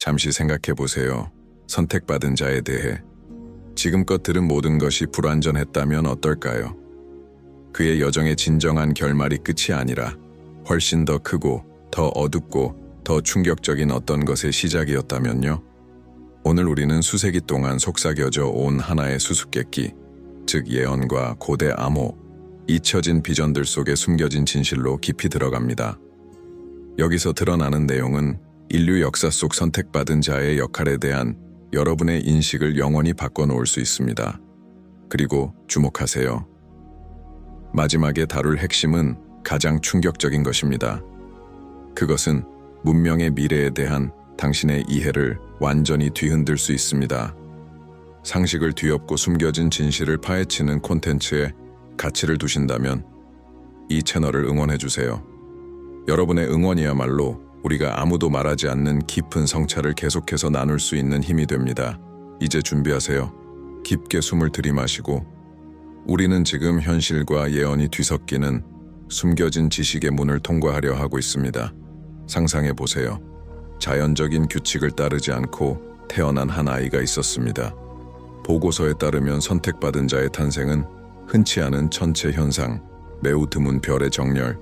잠시 생각해 보세요. 선택받은 자에 대해. 지금껏 들은 모든 것이 불완전했다면 어떨까요? 그의 여정의 진정한 결말이 끝이 아니라 훨씬 더 크고 더 어둡고 더 충격적인 어떤 것의 시작이었다면요? 오늘 우리는 수세기 동안 속삭여져 온 하나의 수수께끼, 즉 예언과 고대 암호, 잊혀진 비전들 속에 숨겨진 진실로 깊이 들어갑니다. 여기서 드러나는 내용은 인류 역사 속 선택받은 자의 역할에 대한 여러분의 인식을 영원히 바꿔놓을 수 있습니다. 그리고 주목하세요. 마지막에 다룰 핵심은 가장 충격적인 것입니다. 그것은 문명의 미래에 대한 당신의 이해를 완전히 뒤흔들 수 있습니다. 상식을 뒤엎고 숨겨진 진실을 파헤치는 콘텐츠에 가치를 두신다면 이 채널을 응원해주세요. 여러분의 응원이야말로 우리가 아무도 말하지 않는 깊은 성찰을 계속해서 나눌 수 있는 힘이 됩니다. 이제 준비하세요. 깊게 숨을 들이마시고 우리는 지금 현실과 예언이 뒤섞이는 숨겨진 지식의 문을 통과하려 하고 있습니다. 상상해 보세요. 자연적인 규칙을 따르지 않고 태어난 한 아이가 있었습니다. 보고서에 따르면 선택받은 자의 탄생은 흔치 않은 천체 현상, 매우 드문 별의 정렬,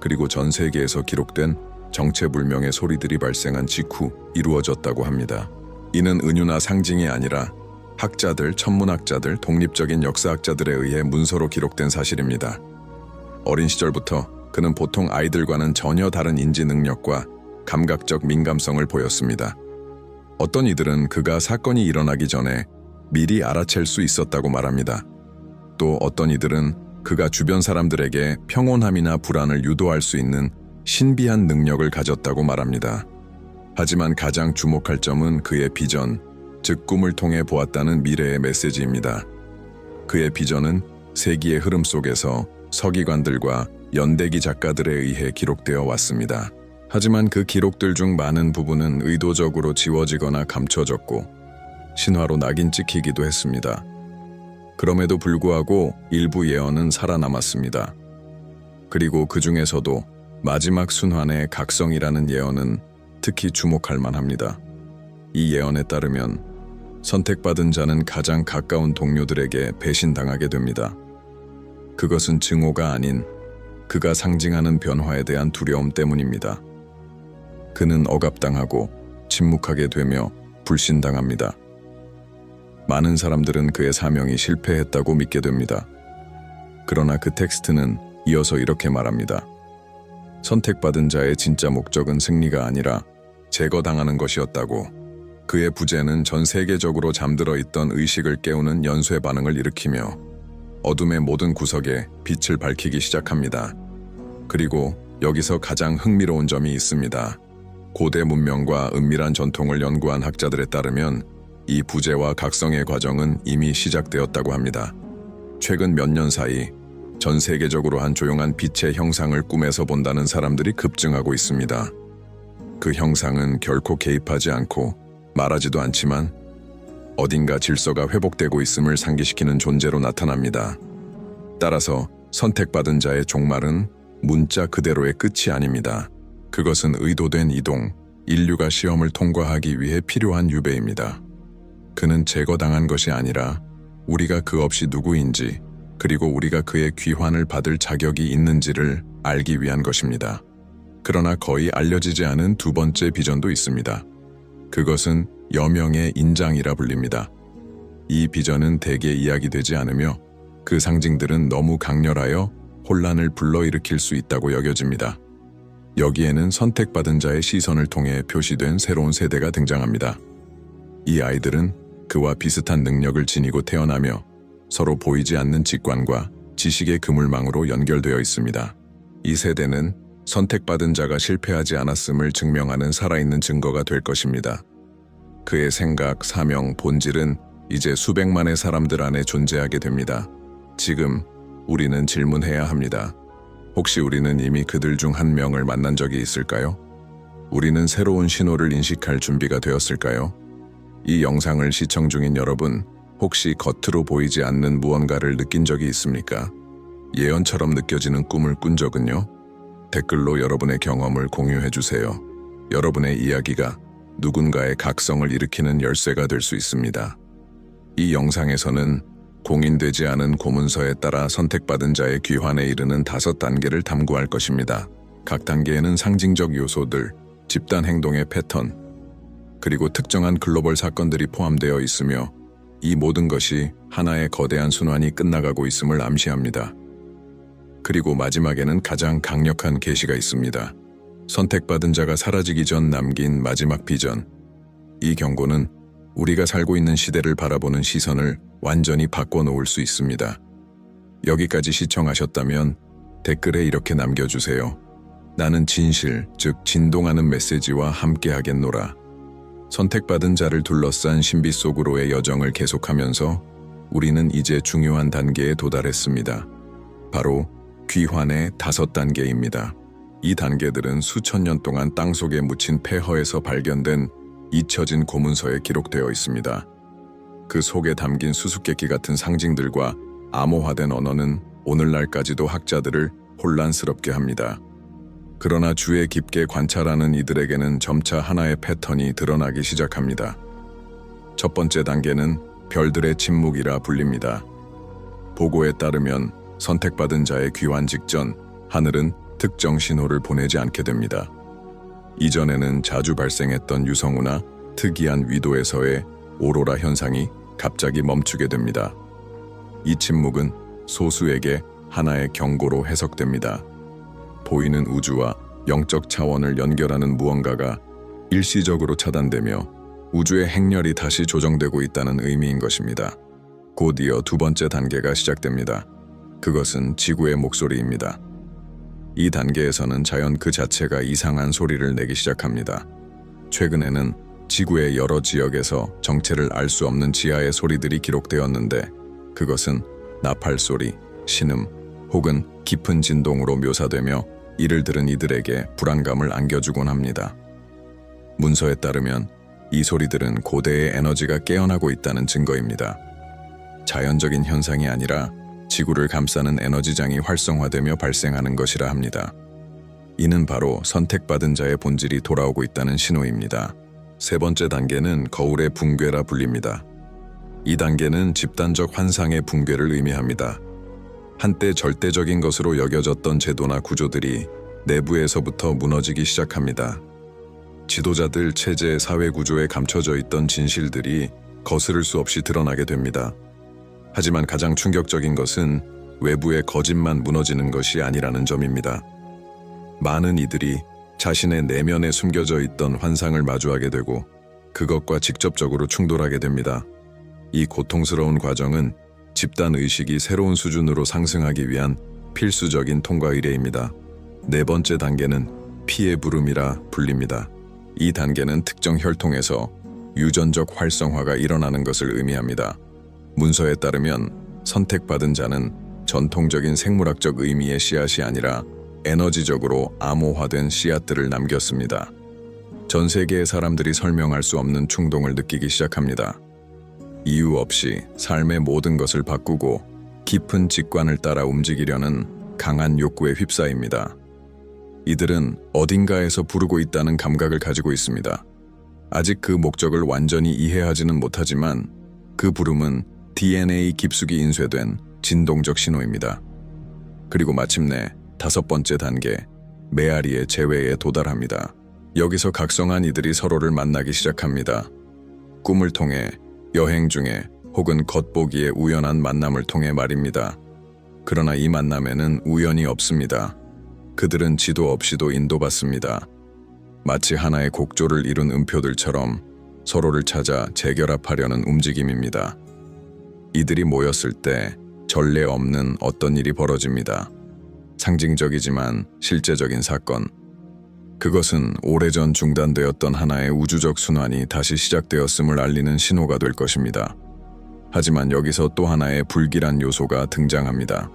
그리고 전 세계에서 기록된 정체불명의 소리들이 발생한 직후 이루어졌다고 합니다. 이는 은유나 상징이 아니라 학자들, 천문학자들, 독립적인 역사학자들에 의해 문서로 기록된 사실입니다. 어린 시절부터 그는 보통 아이들과는 전혀 다른 인지 능력과 감각적 민감성을 보였습니다. 어떤 이들은 그가 사건이 일어나기 전에 미리 알아챌 수 있었다고 말합니다. 또 어떤 이들은 그가 주변 사람들에게 평온함이나 불안을 유도할 수 있는 신비한 능력을 가졌다고 말합니다. 하지만 가장 주목할 점은 그의 비전, 즉 꿈을 통해 보았다는 미래의 메시지입니다. 그의 비전은 세기의 흐름 속에서 서기관들과 연대기 작가들에 의해 기록되어 왔습니다. 하지만 그 기록들 중 많은 부분은 의도적으로 지워지거나 감춰졌고 신화로 낙인 찍히기도 했습니다. 그럼에도 불구하고 일부 예언은 살아남았습니다. 그리고 그 중에서도 마지막 순환의 각성이라는 예언은 특히 주목할 만합니다. 이 예언에 따르면 선택받은 자는 가장 가까운 동료들에게 배신당하게 됩니다. 그것은 증오가 아닌 그가 상징하는 변화에 대한 두려움 때문입니다. 그는 억압당하고 침묵하게 되며 불신당합니다. 많은 사람들은 그의 사명이 실패했다고 믿게 됩니다. 그러나 그 텍스트는 이어서 이렇게 말합니다. 선택받은 자의 진짜 목적은 승리가 아니라 제거당하는 것이었다고. 그의 부재는 전 세계적으로 잠들어 있던 의식을 깨우는 연쇄 반응을 일으키며 어둠의 모든 구석에 빛을 밝히기 시작합니다. 그리고 여기서 가장 흥미로운 점이 있습니다. 고대 문명과 은밀한 전통을 연구한 학자들에 따르면 이 부재와 각성의 과정은 이미 시작되었다고 합니다. 최근 몇 년 사이 전 세계적으로 한 조용한 빛의 형상을 꿈에서 본다는 사람들이 급증하고 있습니다. 그 형상은 결코 개입하지 않고 말하지도 않지만 어딘가 질서가 회복되고 있음을 상기시키는 존재로 나타납니다. 따라서 선택받은 자의 종말은 문자 그대로의 끝이 아닙니다. 그것은 의도된 이동, 인류가 시험을 통과하기 위해 필요한 유배입니다. 그는 제거당한 것이 아니라 우리가 그 없이 누구인지 그리고 우리가 그의 귀환을 받을 자격이 있는지를 알기 위한 것입니다. 그러나 거의 알려지지 않은 두 번째 비전도 있습니다. 그것은 여명의 인장이라 불립니다. 이 비전은 대개 이야기되지 않으며 그 상징들은 너무 강렬하여 혼란을 불러일으킬 수 있다고 여겨집니다. 여기에는 선택받은 자의 시선을 통해 표시된 새로운 세대가 등장합니다. 이 아이들은 그와 비슷한 능력을 지니고 태어나며 서로 보이지 않는 직관과 지식의 그물망으로 연결되어 있습니다. 이 세대는 선택받은 자가 실패하지 않았음을 증명하는 살아있는 증거가 될 것입니다. 그의 생각, 사명, 본질은 이제 수백만의 사람들 안에 존재하게 됩니다. 지금 우리는 질문해야 합니다. 혹시 우리는 이미 그들 중 한 명을 만난 적이 있을까요? 우리는 새로운 신호를 인식할 준비가 되었을까요? 이 영상을 시청 중인 여러분, 혹시 겉으로 보이지 않는 무언가를 느낀 적이 있습니까? 예언처럼 느껴지는 꿈을 꾼 적은요? 댓글로 여러분의 경험을 공유해 주세요. 여러분의 이야기가 누군가의 각성을 일으키는 열쇠가 될 수 있습니다. 이 영상에서는 공인되지 않은 고문서에 따라 선택받은 자의 귀환에 이르는 다섯 단계를 탐구할 것입니다. 각 단계에는 상징적 요소들, 집단 행동의 패턴, 그리고 특정한 글로벌 사건들이 포함되어 있으며 이 모든 것이 하나의 거대한 순환이 끝나가고 있음을 암시합니다. 그리고 마지막에는 가장 강력한 계시가 있습니다. 선택받은 자가 사라지기 전 남긴 마지막 비전. 이 경고는 우리가 살고 있는 시대를 바라보는 시선을 완전히 바꿔놓을 수 있습니다. 여기까지 시청하셨다면 댓글에 이렇게 남겨주세요. 나는 진실, 즉 진동하는 메시지와 함께 하겠노라. 선택받은 자를 둘러싼 신비 속으로의 여정을 계속하면서 우리는 이제 중요한 단계에 도달했습니다. 바로 귀환의 다섯 단계입니다. 이 단계들은 수천 년 동안 땅 속에 묻힌 폐허에서 발견된 잊혀진 고문서에 기록되어 있습니다. 그 속에 담긴 수수께끼 같은 상징들과 암호화된 언어는 오늘날까지도 학자들을 혼란스럽게 합니다. 그러나 주에 깊게 관찰하는 이들에게는 점차 하나의 패턴이 드러나기 시작합니다. 첫 번째 단계는 별들의 침묵이라 불립니다. 보고에 따르면 선택받은 자의 귀환 직전 하늘은 특정 신호를 보내지 않게 됩니다. 이전에는 자주 발생했던 유성우나 특이한 위도에서의 오로라 현상이 갑자기 멈추게 됩니다. 이 침묵은 소수에게 하나의 경고로 해석됩니다. 보이는 우주와 영적 차원을 연결하는 무언가가 일시적으로 차단되며 우주의 행렬이 다시 조정되고 있다는 의미인 것입니다. 곧 이어 두 번째 단계가 시작됩니다. 그것은 지구의 목소리입니다. 이 단계에서는 자연 그 자체가 이상한 소리를 내기 시작합니다. 최근에는 지구의 여러 지역에서 정체를 알 수 없는 지하의 소리들이 기록되었는데 그것은 나팔 소리, 신음 혹은 깊은 진동으로 묘사되며 이를 들은 이들에게 불안감을 안겨주곤 합니다. 문서에 따르면 이 소리들은 고대의 에너지가 깨어나고 있다는 증거입니다. 자연적인 현상이 아니라 지구를 감싸는 에너지장이 활성화되며 발생하는 것이라 합니다. 이는 바로 선택받은 자의 본질이 돌아오고 있다는 신호입니다. 세 번째 단계는 거울의 붕괴라 불립니다. 이 단계는 집단적 환상의 붕괴를 의미합니다. 한때 절대적인 것으로 여겨졌던 제도나 구조들이 내부에서부터 무너지기 시작합니다. 지도자들 체제 사회 구조에 감춰져 있던 진실들이 거스를 수 없이 드러나게 됩니다. 하지만 가장 충격적인 것은 외부의 거짓만 무너지는 것이 아니라는 점입니다. 많은 이들이 자신의 내면에 숨겨져 있던 환상을 마주하게 되고 그것과 직접적으로 충돌하게 됩니다. 이 고통스러운 과정은 집단 의식이 새로운 수준으로 상승하기 위한 필수적인 통과 의례입니다. 네 번째 단계는 피해 부름이라 불립니다. 이 단계는 특정 혈통에서 유전적 활성화가 일어나는 것을 의미합니다. 문서에 따르면 선택받은 자는 전통적인 생물학적 의미의 씨앗이 아니라 에너지적으로 암호화된 씨앗들을 남겼습니다. 전 세계의 사람들이 설명할 수 없는 충동을 느끼기 시작합니다. 이유 없이 삶의 모든 것을 바꾸고 깊은 직관을 따라 움직이려는 강한 욕구에 휩싸입니다. 이들은 어딘가에서 부르고 있다는 감각을 가지고 있습니다. 아직 그 목적을 완전히 이해하지는 못하지만 그 부름은 DNA 깊숙이 인쇄된 진동적 신호입니다. 그리고 마침내 다섯 번째 단계, 메아리의 재회에 도달합니다. 여기서 각성한 이들이 서로를 만나기 시작합니다. 꿈을 통해, 여행 중에, 혹은 겉보기에 우연한 만남을 통해 말입니다. 그러나 이 만남에는 우연이 없습니다. 그들은 지도 없이도 인도받습니다. 마치 하나의 곡조를 이룬 음표들처럼 서로를 찾아 재결합하려는 움직임입니다. 이들이 모였을 때 전례 없는 어떤 일이 벌어집니다. 상징적이지만 실제적인 사건. 그것은 오래전 중단되었던 하나의 우주적 순환이 다시 시작되었음을 알리는 신호가 될 것입니다. 하지만 여기서 또 하나의 불길한 요소가 등장합니다.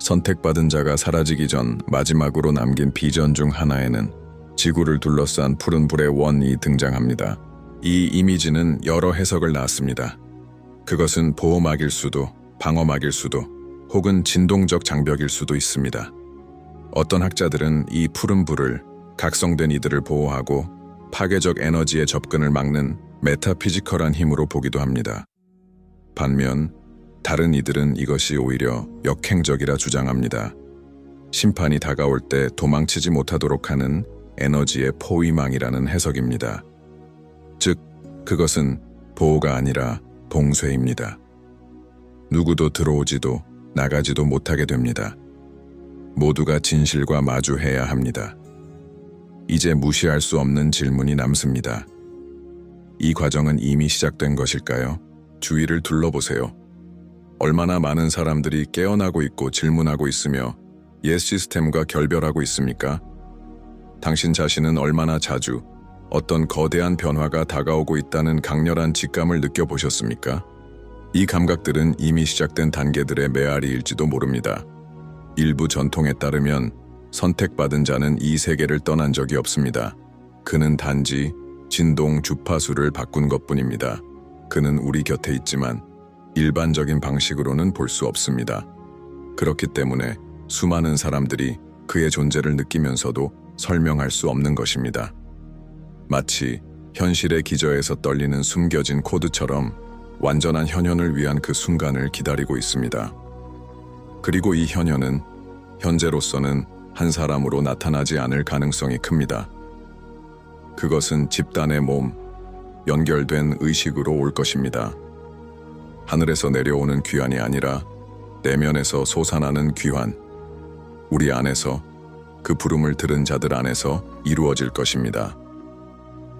선택받은 자가 사라지기 전 마지막으로 남긴 비전 중 하나에는 지구를 둘러싼 푸른 불의 원이 등장합니다. 이 이미지는 여러 해석을 낳았습니다. 그것은 보호막일 수도, 방어막일 수도, 혹은 진동적 장벽일 수도 있습니다. 어떤 학자들은 이 푸른 불을 각성된 이들을 보호하고 파괴적 에너지의 접근을 막는 메타피지컬한 힘으로 보기도 합니다. 반면 다른 이들은 이것이 오히려 역행적이라 주장합니다. 심판이 다가올 때 도망치지 못하도록 하는 에너지의 포위망이라는 해석입니다. 즉, 그것은 보호가 아니라 봉쇄입니다. 누구도 들어오지도 나가지도 못하게 됩니다. 모두가 진실과 마주해야 합니다. 이제 무시할 수 없는 질문이 남습니다. 이 과정은 이미 시작된 것일까요? 주위를 둘러보세요. 얼마나 많은 사람들이 깨어나고 있고 질문하고 있으며 옛 시스템과 결별하고 있습니까? 당신 자신은 얼마나 자주 어떤 거대한 변화가 다가오고 있다는 강렬한 직감을 느껴보셨습니까? 이 감각들은 이미 시작된 단계들의 메아리일지도 모릅니다. 일부 전통에 따르면 선택받은 자는 이 세계를 떠난 적이 없습니다. 그는 단지 진동 주파수를 바꾼 것 뿐입니다. 그는 우리 곁에 있지만 일반적인 방식으로는 볼 수 없습니다. 그렇기 때문에 수많은 사람들이 그의 존재를 느끼면서도 설명할 수 없는 것입니다. 마치 현실의 기저에서 떨리는 숨겨진 코드처럼 완전한 현현을 위한 그 순간을 기다리고 있습니다. 그리고 이 현현은 현재로서는 한 사람으로 나타나지 않을 가능성이 큽니다. 그것은 집단의 몸, 연결된 의식으로 올 것입니다. 하늘에서 내려오는 귀환이 아니라 내면에서 솟아나는 귀환. 우리 안에서 그 부름을 들은 자들 안에서 이루어질 것입니다.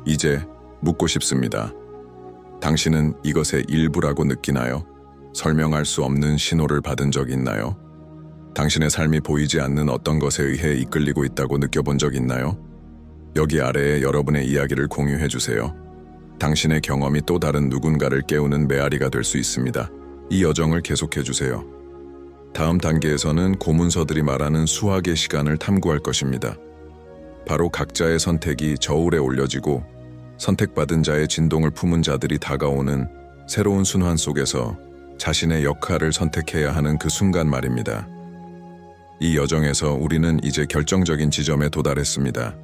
이제 묻고 싶습니다. 당신은 이것의 일부라고 느끼나요? 설명할 수 없는 신호를 받은 적 있나요? 당신의 삶이 보이지 않는 어떤 것에 의해 이끌리고 있다고 느껴본 적 있나요? 여기 아래에 여러분의 이야기를 공유해 주세요. 당신의 경험이 또 다른 누군가를 깨우는 메아리가 될 수 있습니다. 이 여정을 계속해 주세요. 다음 단계에서는 고문서들이 말하는 수학의 시간을 탐구할 것입니다. 바로 각자의 선택이 저울에 올려지고 선택받은 자의 진동을 품은 자들이 다가오는 새로운 순환 속에서 자신의 역할을 선택해야 하는 그 순간 말입니다. 이 여정에서 우리는 이제 결정적인 지점에 도달했습니다.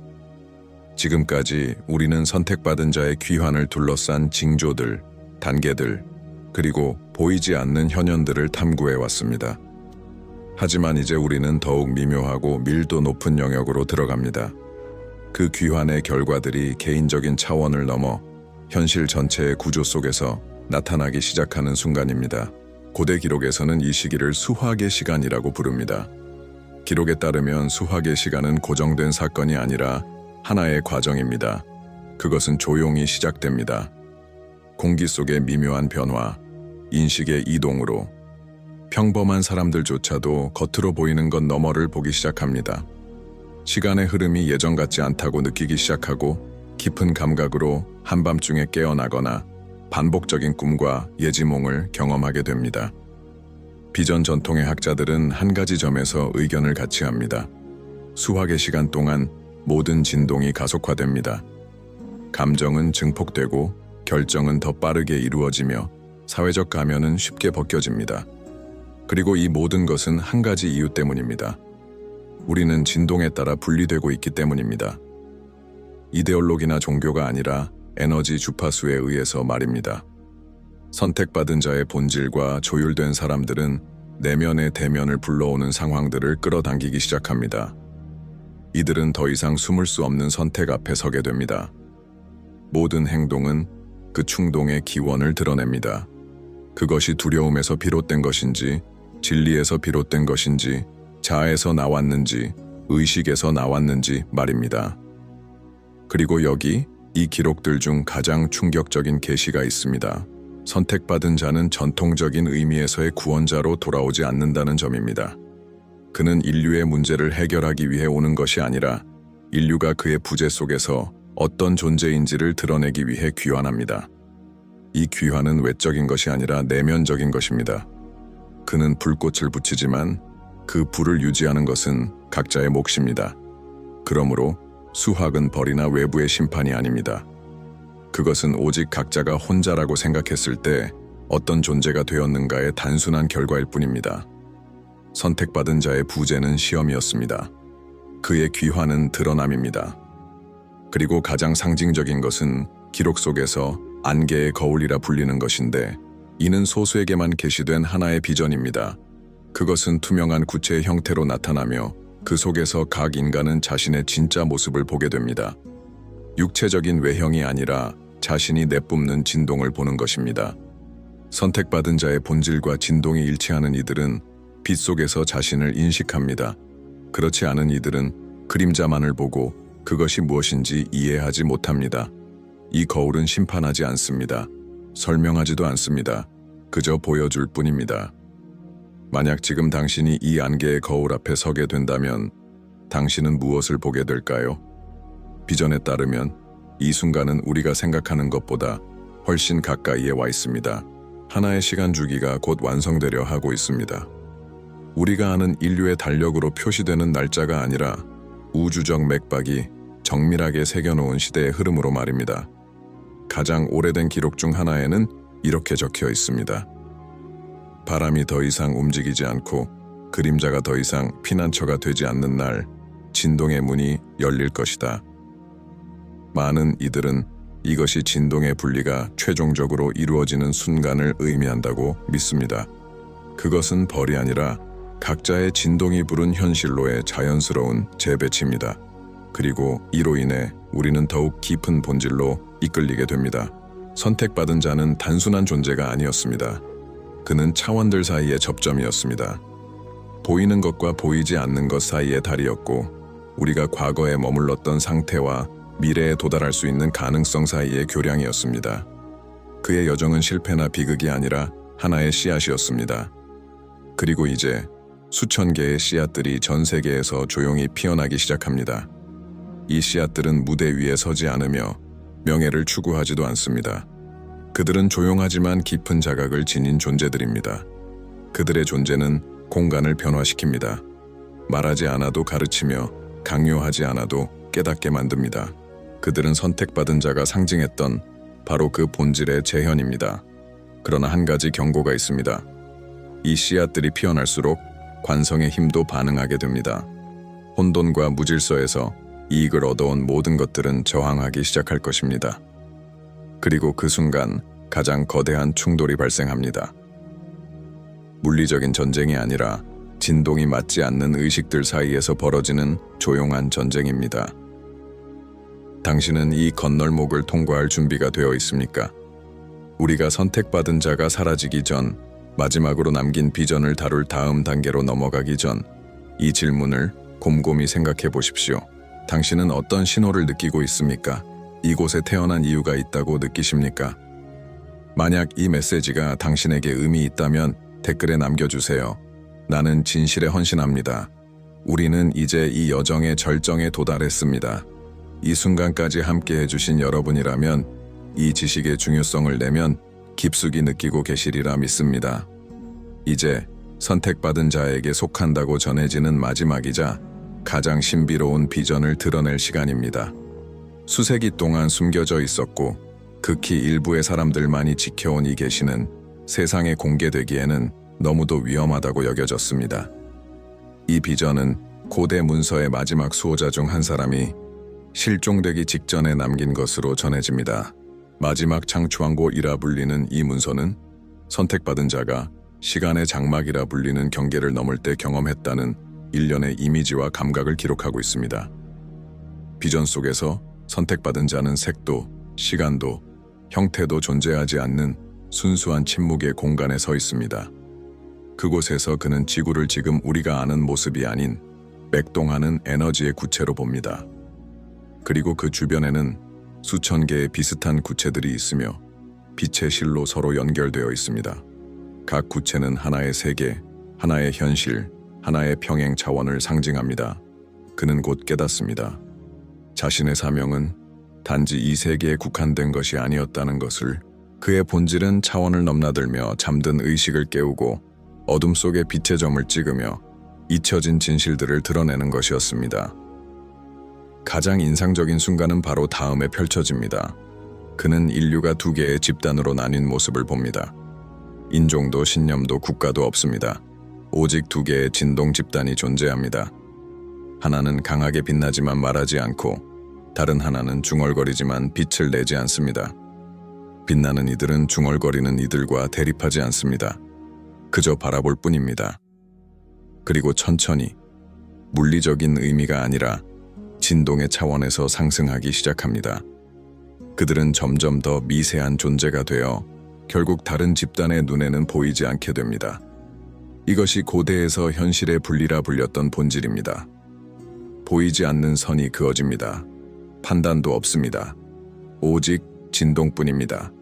지금까지 우리는 선택받은 자의 귀환을 둘러싼 징조들, 단계들, 그리고 보이지 않는 현현들을 탐구해 왔습니다. 하지만 이제 우리는 더욱 미묘하고 밀도 높은 영역으로 들어갑니다. 그 귀환의 결과들이 개인적인 차원을 넘어 현실 전체의 구조 속에서 나타나기 시작하는 순간입니다. 고대 기록에서는 이 시기를 수학의 시간이라고 부릅니다. 기록에 따르면 수학의 시간은 고정된 사건이 아니라 하나의 과정입니다. 그것은 조용히 시작됩니다. 공기 속의 미묘한 변화, 인식의 이동으로 평범한 사람들조차도 겉으로 보이는 것 너머를 보기 시작합니다. 시간의 흐름이 예전 같지 않다고 느끼기 시작하고 깊은 감각으로 한밤중에 깨어나거나 반복적인 꿈과 예지몽을 경험하게 됩니다. 비전 전통의 학자들은 한 가지 점에서 의견을 같이 합니다. 수학의 시간 동안 모든 진동이 가속화됩니다. 감정은 증폭되고 결정은 더 빠르게 이루어지며 사회적 가면은 쉽게 벗겨집니다. 그리고 이 모든 것은 한 가지 이유 때문입니다. 우리는 진동에 따라 분리되고 있기 때문입니다. 이데올로기나 종교가 아니라 에너지 주파수에 의해서 말입니다. 선택받은 자의 본질과 조율된 사람들은 내면의 대면을 불러오는 상황들을 끌어당기기 시작합니다. 이들은 더 이상 숨을 수 없는 선택 앞에 서게 됩니다. 모든 행동은 그 충동의 기원을 드러냅니다. 그것이 두려움에서 비롯된 것인지, 진리에서 비롯된 것인지, 자에서 나왔는지, 의식에서 나왔는지 말입니다. 그리고 여기 이 기록들 중 가장 충격적인 계시가 있습니다. 선택받은 자는 전통적인 의미에서의 구원자로 돌아오지 않는다는 점입니다. 그는 인류의 문제를 해결하기 위해 오는 것이 아니라 인류가 그의 부재 속에서 어떤 존재인지를 드러내기 위해 귀환합니다. 이 귀환은 외적인 것이 아니라 내면적인 것입니다. 그는 불꽃을 붙이지만 그 불을 유지하는 것은 각자의 몫입니다. 그러므로 수학은 벌이나 외부의 심판이 아닙니다. 그것은 오직 각자가 혼자라고 생각했을 때 어떤 존재가 되었는가의 단순한 결과일 뿐입니다. 선택받은 자의 부재는 시험이었습니다. 그의 귀환은 드러남입니다. 그리고 가장 상징적인 것은 기록 속에서 안개의 거울이라 불리는 것인데 이는 소수에게만 계시된 하나의 비전입니다. 그것은 투명한 구체의 형태로 나타나며 그 속에서 각 인간은 자신의 진짜 모습을 보게 됩니다. 육체적인 외형이 아니라 자신이 내뿜는 진동을 보는 것입니다. 선택받은 자의 본질과 진동이 일치하는 이들은 빛 속에서 자신을 인식합니다. 그렇지 않은 이들은 그림자만을 보고 그것이 무엇인지 이해하지 못합니다. 이 거울은 심판하지 않습니다. 설명하지도 않습니다. 그저 보여줄 뿐입니다. 만약 지금 당신이 이 안개의 거울 앞에 서게 된다면 당신은 무엇을 보게 될까요? 비전에 따르면 이 순간은 우리가 생각하는 것보다 훨씬 가까이에 와 있습니다. 하나의 시간 주기가 곧 완성되려 하고 있습니다. 우리가 아는 인류의 달력으로 표시되는 날짜가 아니라 우주적 맥박이 정밀하게 새겨놓은 시대의 흐름으로 말입니다. 가장 오래된 기록 중 하나에는 이렇게 적혀 있습니다. 바람이 더 이상 움직이지 않고 그림자가 더 이상 피난처가 되지 않는 날 진동의 문이 열릴 것이다. 많은 이들은 이것이 진동의 분리가 최종적으로 이루어지는 순간을 의미한다고 믿습니다. 그것은 벌이 아니라 각자의 진동이 부른 현실로의 자연스러운 재배치입니다. 그리고 이로 인해 우리는 더욱 깊은 본질로 이끌리게 됩니다. 선택받은 자는 단순한 존재가 아니었습니다. 그는 차원들 사이의 접점이었습니다. 보이는 것과 보이지 않는 것 사이의 다리였고, 우리가 과거에 머물렀던 상태와 미래에 도달할 수 있는 가능성 사이의 교량이었습니다. 그의 여정은 실패나 비극이 아니라 하나의 씨앗이었습니다. 그리고 이제 수천 개의 씨앗들이 전 세계에서 조용히 피어나기 시작합니다. 이 씨앗들은 무대 위에 서지 않으며 명예를 추구하지도 않습니다. 그들은 조용하지만 깊은 자각을 지닌 존재들입니다. 그들의 존재는 공간을 변화시킵니다. 말하지 않아도 가르치며 강요하지 않아도 깨닫게 만듭니다. 그들은 선택받은 자가 상징했던 바로 그 본질의 재현입니다. 그러나 한 가지 경고가 있습니다. 이 씨앗들이 피어날수록 관성의 힘도 반응하게 됩니다. 혼돈과 무질서에서 이익을 얻어온 모든 것들은 저항하기 시작할 것입니다. 그리고 그 순간 가장 거대한 충돌이 발생합니다. 물리적인 전쟁이 아니라 진동이 맞지 않는 의식들 사이에서 벌어지는 조용한 전쟁입니다. 당신은 이 건널목을 통과할 준비가 되어 있습니까? 우리가 선택받은 자가 사라지기 전 마지막으로 남긴 비전을 다룰 다음 단계로 넘어가기 전 이 질문을 곰곰이 생각해 보십시오. 당신은 어떤 신호를 느끼고 있습니까? 이곳에 태어난 이유가 있다고 느끼십니까? 만약 이 메시지가 당신에게 의미 있다면 댓글에 남겨주세요. 나는 진실에 헌신합니다. 우리는 이제 이 여정의 절정에 도달했습니다. 이 순간까지 함께 해주신 여러분이라면 이 지식의 중요성을 내면 깊숙이 느끼고 계시리라 믿습니다. 이제 선택받은 자에게 속한다고 전해지는 마지막이자 가장 신비로운 비전을 드러낼 시간입니다. 수세기 동안 숨겨져 있었고 극히 일부의 사람들만이 지켜온 이 계시는 세상에 공개되기에는 너무도 위험하다고 여겨졌습니다. 이 비전은 고대 문서의 마지막 수호자 중 한 사람이 실종되기 직전에 남긴 것으로 전해집니다. 마지막 창추왕고 이라 불리는 이 문서는 선택받은 자가 시간의 장막이라 불리는 경계를 넘을 때 경험했다는 일련의 이미지와 감각을 기록하고 있습니다. 비전 속에서 선택받은 자는 색도, 시간도, 형태도 존재하지 않는 순수한 침묵의 공간에 서 있습니다. 그곳에서 그는 지구를 지금 우리가 아는 모습이 아닌 맥동하는 에너지의 구체로 봅니다. 그리고 그 주변에는 수천 개의 비슷한 구체들이 있으며 빛의 실로 서로 연결되어 있습니다. 각 구체는 하나의 세계, 하나의 현실, 하나의 평행 차원을 상징합니다. 그는 곧 깨닫습니다. 자신의 사명은 단지 이 세계에 국한된 것이 아니었다는 것을 그의 본질은 차원을 넘나들며 잠든 의식을 깨우고 어둠 속에 빛의 점을 찍으며 잊혀진 진실들을 드러내는 것이었습니다. 가장 인상적인 순간은 바로 다음에 펼쳐집니다. 그는 인류가 두 개의 집단으로 나뉜 모습을 봅니다. 인종도 신념도 국가도 없습니다. 오직 두 개의 진동 집단이 존재합니다. 하나는 강하게 빛나지만 말하지 않고 다른 하나는 중얼거리지만 빛을 내지 않습니다. 빛나는 이들은 중얼거리는 이들과 대립하지 않습니다. 그저 바라볼 뿐입니다. 그리고 천천히 물리적인 의미가 아니라 진동의 차원에서 상승하기 시작합니다. 그들은 점점 더 미세한 존재가 되어 결국 다른 집단의 눈에는 보이지 않게 됩니다. 이것이 고대에서 현실의 분리라 불렸던 본질입니다. 보이지 않는 선이 그어집니다. 판단도 없습니다. 오직 진동뿐입니다.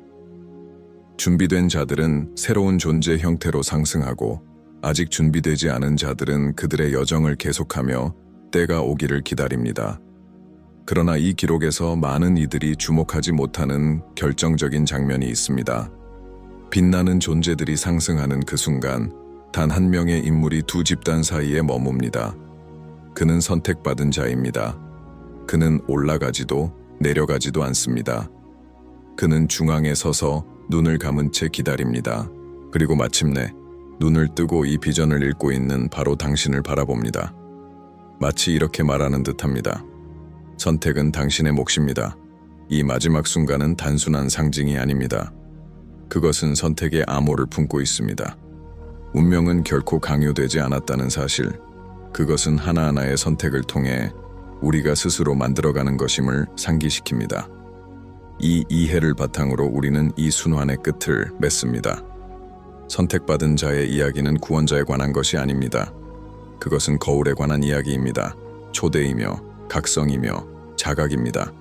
준비된 자들은 새로운 존재 형태로 상승하고 아직 준비되지 않은 자들은 그들의 여정을 계속하며 때가 오기를 기다립니다. 그러나 이 기록에서 많은 이들이 주목하지 못하는 결정적인 장면이 있습니다. 빛나는 존재들이 상승하는 그 순간 단 한 명의 인물이 두 집단 사이에 머뭅니다. 그는 선택받은 자입니다. 그는 올라가지도 내려가지도 않습니다. 그는 중앙에 서서 눈을 감은 채 기다립니다. 그리고 마침내 눈을 뜨고 이 비전을 읽고 있는 바로 당신을 바라봅니다. 마치 이렇게 말하는 듯합니다. 선택은 당신의 몫입니다. 이 마지막 순간은 단순한 상징이 아닙니다. 그것은 선택의 암호를 품고 있습니다. 운명은 결코 강요되지 않았다는 사실, 그것은 하나하나의 선택을 통해 우리가 스스로 만들어가는 것임을 상기시킵니다. 이 이해를 바탕으로 우리는 이 순환의 끝을 맺습니다. 선택받은 자의 이야기는 구원자에 관한 것이 아닙니다. 그것은 거울에 관한 이야기입니다. 초대이며 각성이며 자각입니다.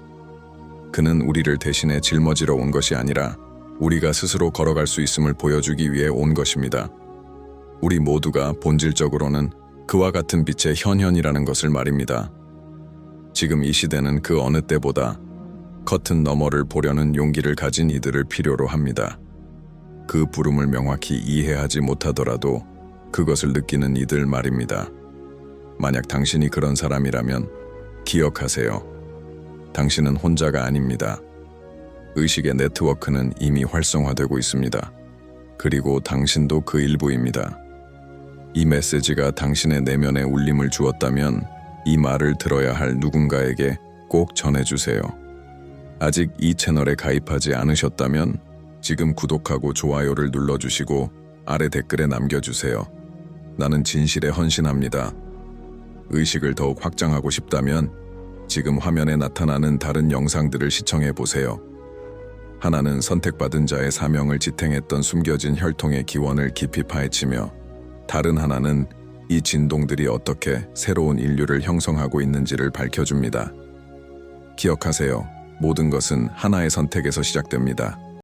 그는 우리를 대신해 짊어지러 온 것이 아니라 우리가 스스로 걸어갈 수 있음을 보여주기 위해 온 것입니다. 우리 모두가 본질적으로는 그와 같은 빛의 현현이라는 것을 말입니다. 지금 이 시대는 그 어느 때보다 커튼 너머를 보려는 용기를 가진 이들을 필요로 합니다. 그 부름을 명확히 이해하지 못하더라도 그것을 느끼는 이들 말입니다. 만약 당신이 그런 사람이라면 기억하세요. 당신은 혼자가 아닙니다. 의식의 네트워크는 이미 활성화되고 있습니다. 그리고 당신도 그 일부입니다. 이 메시지가 당신의 내면에 울림을 주었다면 이 말을 들어야 할 누군가에게 꼭 전해주세요. 아직 이 채널에 가입하지 않으셨다면 지금 구독하고 좋아요를 눌러주시고 아래 댓글에 남겨주세요. 나는 진실에 헌신합니다. 의식을 더욱 확장하고 싶다면 지금 화면에 나타나는 다른 영상들을 시청해 보세요. 하나는 선택받은 자의 사명을 지탱했던 숨겨진 혈통의 기원을 깊이 파헤치며 다른 하나는 이 진동들이 어떻게 새로운 인류를 형성하고 있는지를 밝혀줍니다. 기억하세요. 모든 것은 하나의 선택에서 시작됩니다.